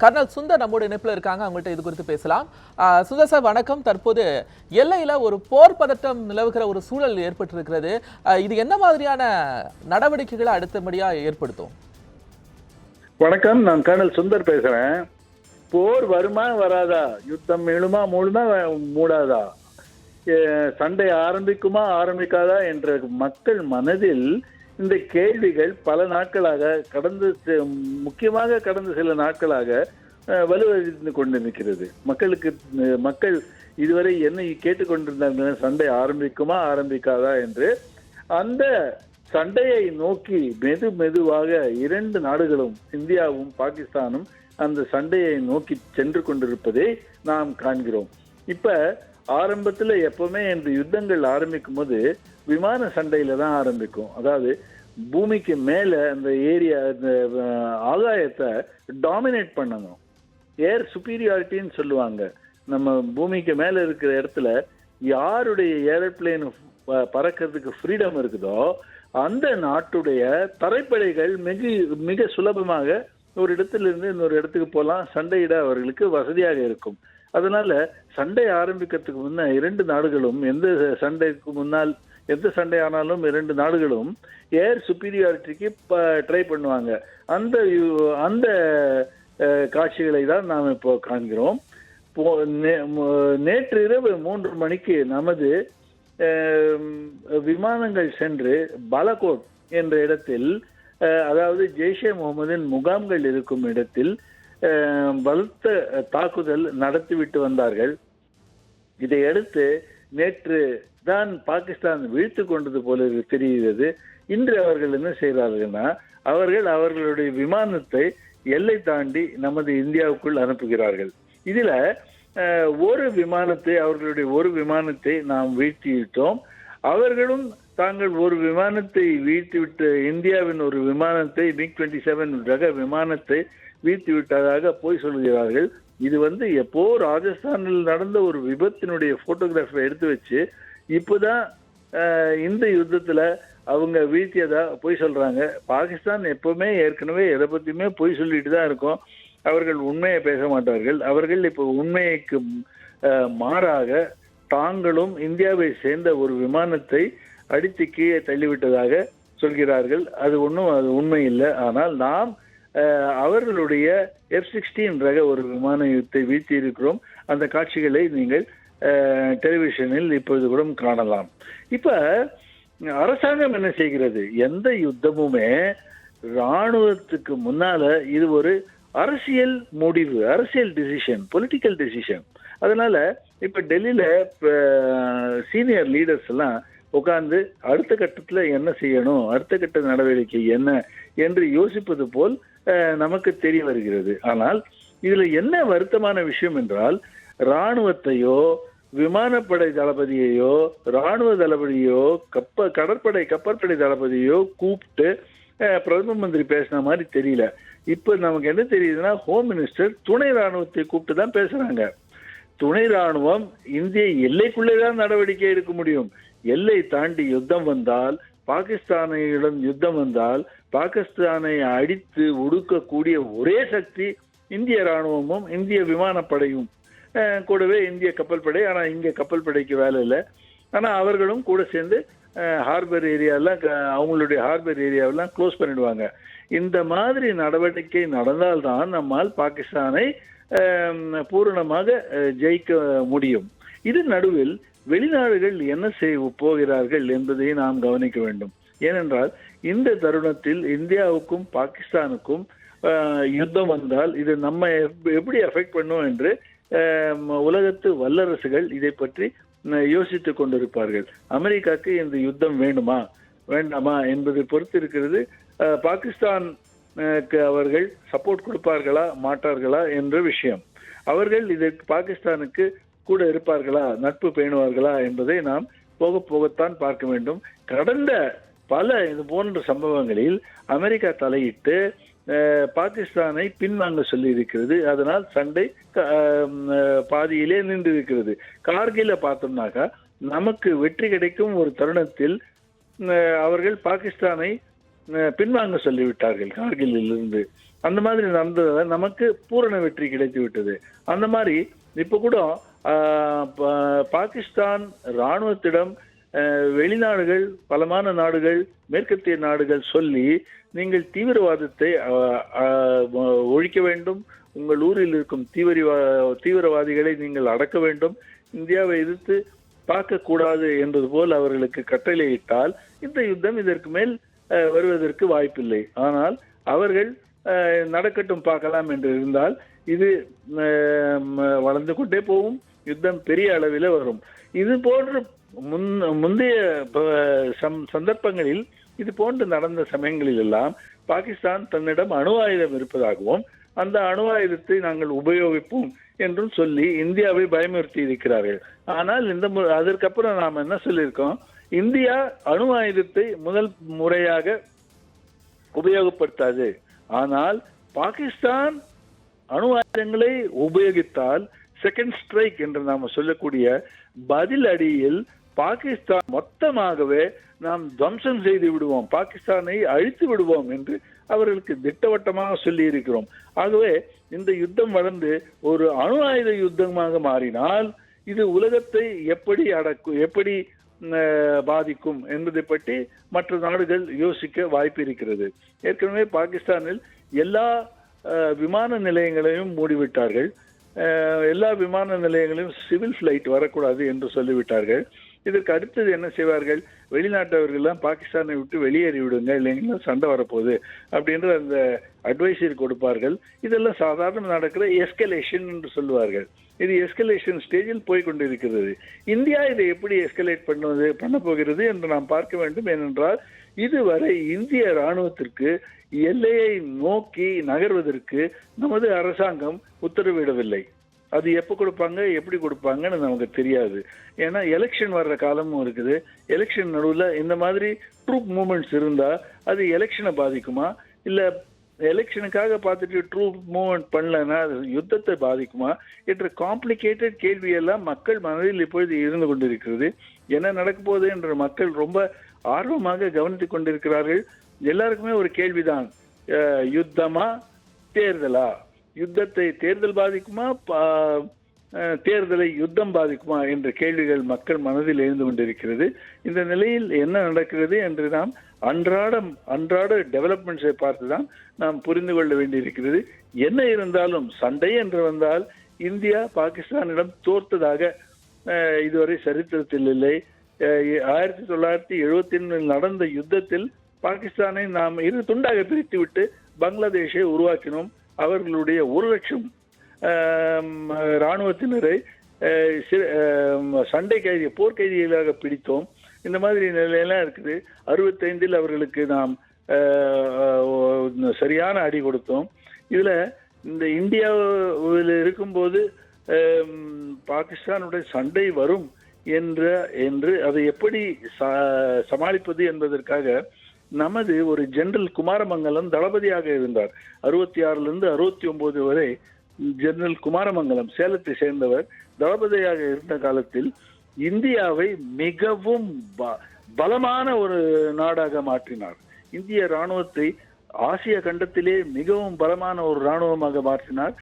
Kernel Sundar நம்மோட இணைப்பில் இருக்காங்க. அவங்கள்ட்ட இது குறித்து பேசலாம். ஆஹ் சுந்தர் சார் வணக்கம். தற்போது எல்லையில ஒரு போர் பதட்டம் நிலவுகிற ஒரு சூழல் ஏற்பட்டிருக்கிறது. இது என்ன மாதிரியான நடவடிக்கைகளை அடுத்தபடியா ஏற்படுத்தும்? வணக்கம். நான் கர்னல் சுந்தர் பேசுறேன். போர் வருமா வராதா? யுத்தம் மேலுமா மூழுமா மூடாதா? சண்டை ஆரம்பிக்குமா ஆரம்பிக்காதா? என்ற மக்கள் மனதில் இந்த கேள்விகள் பல நாட்களாக கடந்த முக்கியமாக கடந்த சில நாட்களாக அஹ், வலுவடைந்து கொண்டு நிற்கிறது. மக்களுக்கு மக்கள் இதுவரை என்ன கேட்டுக்கொண்டிருந்தாங்க சண்டை ஆரம்பிக்குமா ஆரம்பிக்காதா என்று அந்த சண்டையை நோக்கி மெது மெதுவாக இரண்டு நாடுகளும் இந்தியாவும் பாகிஸ்தானும் அந்த சண்டையை நோக்கி சென்று கொண்டிருப்பதை நாம் காண்கிறோம். இப்ப ஆரம்பத்தில் எப்பவுமே இந்த யுத்தங்கள் ஆரம்பிக்கும் போது விமான சண்டையில தான் ஆரம்பிக்கும். அதாவது பூமிக்கு மேலே அந்த ஏரியா அந்த ஆகாயத்தை டாமினேட் பண்ணணும். ஏர் சுப்பீரியாரிட்டின்னு சொல்லுவாங்க. நம்ம பூமிக்கு மேலே இருக்கிற இடத்துல யாருடைய ஏரோப்ளேன் பறக்கிறதுக்கு ஃப்ரீடம் இருக்குதோ அந்த நாட்டுடைய தரைப்படைகள் மிக மிக சுலபமாக ஒரு இடத்துல இருந்து இன்னொரு இடத்துக்கு போகலாம். சண்டையிட அவர்களுக்கு வசதியாக இருக்கும். அதனால சண்டை ஆரம்பிக்கிறதுக்கு முன்ன இரண்டு நாடுகளும் எந்த சண்டைக்கு முன்னால் எந்த சண்டை ஆனாலும் இரண்டு நாடுகளும் ஏர் சுப்பீரியாரிட்டிக்கு ட்ரை பண்ணுவாங்க. அந்த அந்த காட்சிகளை தான் நாம் இப்போ காண்கிறோம். நேற்று இரவு மூன்று மணிக்கு நமது விமானங்கள் சென்று பாலகோட் என்ற இடத்தில் அதாவது ஜெய்ஷே முகமதின் முகாம்கள் இருக்கும் இடத்தில் பலத்த தாக்குதல் நடத்திவிட்டு வந்தார்கள். இதையடுத்து நேற்று தான் பாகிஸ்தான் வீழ்த்து கொண்டது போல தெரிகிறது. இன்று அவர்கள் என்ன செய்கிறார்கள்னா அவர்கள் அவர்களுடைய விமானத்தை எல்லை தாண்டி நமது இந்தியாவுக்குள் அனுப்புகிறார்கள். இதில் ஒரு விமானத்தை அவர்களுடைய ஒரு விமானத்தை நாம் வீழ்த்திவிட்டோம். அவர்களும் தாங்கள் ஒரு விமானத்தை வீழ்த்திவிட்டு இந்தியாவின் ஒரு விமானத்தை மிக் டுவெண்ட்டி செவன் ரக விமானத்தை வீழ்த்தி விட்டதாக போய் சொல்கிறார்கள். இது வந்து எப்போ ராஜஸ்தானில் நடந்த ஒரு விபத்தினுடைய போட்டோகிராஃபை எடுத்து வச்சு இப்போதான் இந்த யுத்தத்தில் அவங்க வீழ்த்தியதா பொய் சொல்கிறாங்க பாகிஸ்தான் எப்பவுமே ஏற்கனவே எதை பற்றியுமே பொய் சொல்லிட்டு தான் இருக்கும். அவர்கள் உண்மையை பேச மாட்டார்கள். அவர்கள் இப்போ உண்மைக்கு மாறாக தாங்களும் இந்தியாவை சேர்ந்த ஒரு விமானத்தை அடித்து கீழே தள்ளிவிட்டதாக சொல்கிறார்கள். அது ஒன்றும் அது உண்மை இல்லை. ஆனால் நாம் அவர்களுடைய எஃப் சிக்ஸ்டீன் ரக ஒரு விமானத்தை வீழ்த்தி இருக்கிறோம் அந்த காட்சிகளை நீங்கள் டெலிவிஷனில் இப்பொழுது கூட காணலாம். இப்போ அரசாங்கம் என்ன செய்கிறது? எந்த யுத்தமுமே ராணுவத்துக்கு முன்னால் இது ஒரு அரசியல் முடிவு அரசியல் டிசிஷன் பொலிட்டிக்கல் டிசிஷன் அதனால் இப்போ டெல்லியில் சீனியர் லீடர்ஸ் எல்லாம் உட்கார்ந்து அடுத்த கட்டத்தில் என்ன செய்யணும் அடுத்த கட்ட நடவடிக்கை என்ன என்று யோசிப்பது போல் நமக்கு தெரிய வருகிறது. ஆனால் இதில் என்ன வருத்தமான விஷயம் என்றால் ராணுவத்தையோ விமானப்படை தளபதியையோ ராணுவ தளபதியோ கப்ப கடற்படை கப்பற்படை தளபதியோ கூப்பிட்டு பிரதம மந்திரி பேசின மாதிரி தெரியல. இப்போ நமக்கு என்ன தெரியுதுன்னா ஹோம் மினிஸ்டர் துணை ராணுவத்தை கூப்பிட்டு தான் பேசுறாங்க. துணை ராணுவம் இந்திய எல்லைக்குள்ளே தான் நடவடிக்கை எடுக்க முடியும். எல்லை தாண்டி யுத்தம் வந்தால் பாகிஸ்தானிடம் யுத்தம் வந்தால் பாகிஸ்தானை அடித்து ஒடுக்கக்கூடிய ஒரே சக்தி இந்திய ராணுவமும் இந்திய விமானப்படையும். கூடவே இந்திய கப்பல் படை ஆனால் இங்கே கப்பல் படைக்கு வேலை இல்லை. ஆனால் அவர்களும் கூட சேர்ந்து ஹார்பர் ஏரியாலாம் க- அவங்களுடைய ஹார்பர் ஏரியாவெல்லாம் க்ளோஸ் பண்ணிடுவாங்க. இந்த மாதிரி நடவடிக்கை நடந்தால்தான் நம்மால் பாகிஸ்தானை பூரணமாக ஜெயிக்க முடியும். இது நடுவில் வெளிநாடுகள் என்ன செய்ய போகிறார்கள் என்பதை நாம் கவனிக்க வேண்டும். ஏனென்றால் இந்த தருணத்தில் இந்தியாவுக்கும் பாகிஸ்தானுக்கும் யுத்தம் வந்தால் இது நம்ம எப்- எப்படி அஃபெக்ட் பண்ணும் என்று உலகத்து வல்லரசுகள் இதை பற்றி யோசித்து யோசித்துக் கொண்டிருப்பார்கள். அமெரிக்காக்கு இந்த யுத்தம் வேண்டுமா? வேண்டாமா என்பதை பொறுத்து இருக்கிறது பாகிஸ்தான் அவர்கள் சப்போர்ட் கொடுப்பார்களா மாட்டார்களா என்ற விஷயம். அவர்கள் இதற்கு பாகிஸ்தானுக்கு கூட இருப்பார்களா நட்பு பேணுவார்களா என்பதை நாம் போக போகத்தான் பார்க்க வேண்டும். கடந்த பல இது போன்ற சம்பவங்களில் அமெரிக்கா தலையிட்டு பாகிஸ்தானை பின்வாங்க சொல்லி இருக்கிறது அதனால் சண்டை பாதியிலே நின்று இருக்கிறது கார்கில பார்த்தோம்னாக்கா நமக்கு வெற்றி கிடைக்கும் ஒரு தருணத்தில் அவர்கள் பாகிஸ்தானை அஹ், பின்வாங்க சொல்லிவிட்டார்கள் கார்கிலில் இருந்து அந்த மாதிரி நடந்ததால் நமக்கு பூரண வெற்றி கிடைத்து விட்டது அந்த மாதிரி இப்போ கூட ஆஹ், பாகிஸ்தான் ராணுவத்திடம் அஹ், வெளிநாடுகள் பலமான நாடுகள் மேற்கத்திய நாடுகள் சொல்லி நீங்கள் தீவிரவாதத்தை ஒழிக்க வேண்டும். உங்கள் ஊரில் இருக்கும் தீவிரவா தீவிரவாதிகளை நீங்கள் அடக்க வேண்டும். இந்தியாவை எதிர்த்து பார்க்கக்கூடாது என்பது போல் அவர்களுக்கு கட்டளையிட்டால் இந்த யுத்தம் இதற்கு மேல் வருவதற்கு வாய்ப்பில்லை. ஆனால் அவர்கள் நடக்கட்டும் பார்க்கலாம் என்று இருந்தால் இது வளர்ந்து கொண்டே போகும். யுத்தம் பெரிய அளவில் வரும். இது போன்ற முன் முந்தைய சம்- சந்தர்ப்பங்களில் இது போன்று நடந்த சமயங்களில் எல்லாம் பாகிஸ்தான் தன்னிடம் அணு ஆயுதம் இருப்பதாகவும் அந்த அணு ஆயுதத்தை நாங்கள் உபயோகிப்போம் என்றும் சொல்லி இந்தியாவை பயமுறுத்தி இருக்கிறார்கள். ஆனால் இந்த அதற்கப்புறம் நாம் என்ன சொல்லியிருக்கோம்? இந்தியா அணு ஆயுதத்தை முதல் முறையாக உபயோகப்படுத்தாது. ஆனால் பாகிஸ்தான் அணு ஆயுதங்களை உபயோகித்தால் செகண்ட் ஸ்ட்ரைக் என்று நாம சொல்லக்கூடிய பதில் அடியில் பாகிஸ்தான் மொத்தமாகவே நாம் துவம்சம் செய்து விடுவோம் பாகிஸ்தானை அழித்து விடுவோம் என்று அவர்களுக்கு திட்டவட்டமாக சொல்லி இருக்கிறோம் ஆகவே இந்த யுத்தம் வளர்ந்து ஒரு அணு ஆயுத யுத்தமாக மாறினால் இது உலகத்தை எப்படி அடக்கும் எப்படி பாதிக்கும் என்பதை பற்றி மற்ற நாடுகள் யோசிக்க வாய்ப்பு இருக்கிறது. ஏற்கனவே பாகிஸ்தானில் எல்லா விமான நிலையங்களையும் மூடிவிட்டார்கள். எல்லா விமான நிலையங்களையும் சிவில் ஃப்ளைட் வரக்கூடாது என்று சொல்லிவிட்டார்கள். இதற்கு அடுத்தது என்ன செய்வார்கள்? வெளிநாட்டவர்கள்லாம் பாகிஸ்தானை விட்டு வெளியேறி விடுங்க இல்லைங்களா சண்டை வரப்போகுது அப்படின்ற அந்த அட்வைசரி கொடுப்பார்கள். இதெல்லாம் சாதாரண நடக்கிற எஸ்கலேஷன் என்று சொல்லுவார்கள். இது எஸ்கலேஷன் ஸ்டேஜில் போய் கொண்டிருக்கிறது. இந்தியா இதை எப்படி எஸ்கலேட் பண்ணுவது பண்ண போகிறது என்று நாம் பார்க்க வேண்டும். ஏனென்றால் இதுவரை இந்திய ராணுவத்திற்கு எல்லையை நோக்கி நகர்வதற்கு நமது அரசாங்கம் உத்தரவிடவில்லை. அது எப்போ கொடுப்பாங்க எப்படி கொடுப்பாங்கன்னு நமக்கு தெரியாது. ஏன்னா எலெக்ஷன் வர்ற காலமும் இருக்குது. எலெக்ஷன் நடுவில் இந்த மாதிரி ட்ரூப் மூமெண்ட்ஸ் இருந்தால் அது எலெக்ஷனை பாதிக்குமா? இல்லை எலெக்ஷனுக்காக பார்த்துட்டு ட்ரூப் மூவ்மெண்ட் பண்ணலன்னா அது யுத்தத்தை பாதிக்குமா? என்ற காம்ப்ளிகேட்டட் கேள்வியெல்லாம் மக்கள் மனதில் இப்பொழுது இருந்து கொண்டிருக்கிறது. என்ன நடக்க போகுது என்ற மக்கள் ரொம்ப ஆர்வமாக கவனித்து கொண்டிருக்கிறார்கள். எல்லாருக்குமே ஒரு கேள்விதான். யுத்தமா தேர்தலா? யுத்தத்தை தேர்தல் பாதிக்குமா? பா- தேர்தலை யுத்தம் பாதிக்குமா? என்ற கேள்விகள் மக்கள் மனதில் எழுந்து கொண்டிருக்கிறது. இந்த நிலையில் என்ன நடக்கிறது என்று நாம் அன்றாடம் அன்றாட டெவலப்மெண்ட்ஸை பார்த்து தான் நாம் புரிந்து கொள்ள வேண்டியிருக்கிறது. என்ன இருந்தாலும் சண்டை என்று வந்தால் இந்தியா பாகிஸ்தானிடம் தோற்றதாக இதுவரை சரித்திரத்தில் இல்லை. ஆயிரத்தி தொள்ளாயிரத்தி எழுபத்தி நடந்த யுத்தத்தில் பாகிஸ்தானை நாம் இரு துண்டாக பிரித்துவிட்டு பங்களாதேஷை உருவாக்கினோம். அவர்களுடைய ஒரு லட்சம் இராணுவத்தினரை சண்டை கைதி போர்க்கைதிகளாக பிடித்தோம். இந்த மாதிரி நிலையெல்லாம் இருக்குது. அறுபத்தைந்தில் அவர்களுக்கு நாம் சரியான அடி கொடுத்தோம். இதில் இந்த இந்தியாவில் இருக்கும்போது பாகிஸ்தானுடைய சண்டை வரும் என்ற என்று அதை எப்படி சமாளிப்பது என்பதற்காக நமது ஒரு ஜெனரல் குமாரமங்கலம் தளபதியாக இருந்தார். அறுபத்தி ஆறுலிருந்து அறுபத்தி ஒன்பது வரை ஜெனரல் குமாரமங்கலம் சேலத்தை சேர்ந்தவர் தளபதியாக இருந்த காலத்தில் இந்தியாவை மிகவும் ப- பலமான ஒரு நாடாக மாற்றினார். இந்திய ராணுவத்தை ஆசிய கண்டத்திலே மிகவும் பலமான ஒரு ராணுவமாக மாற்றினார்.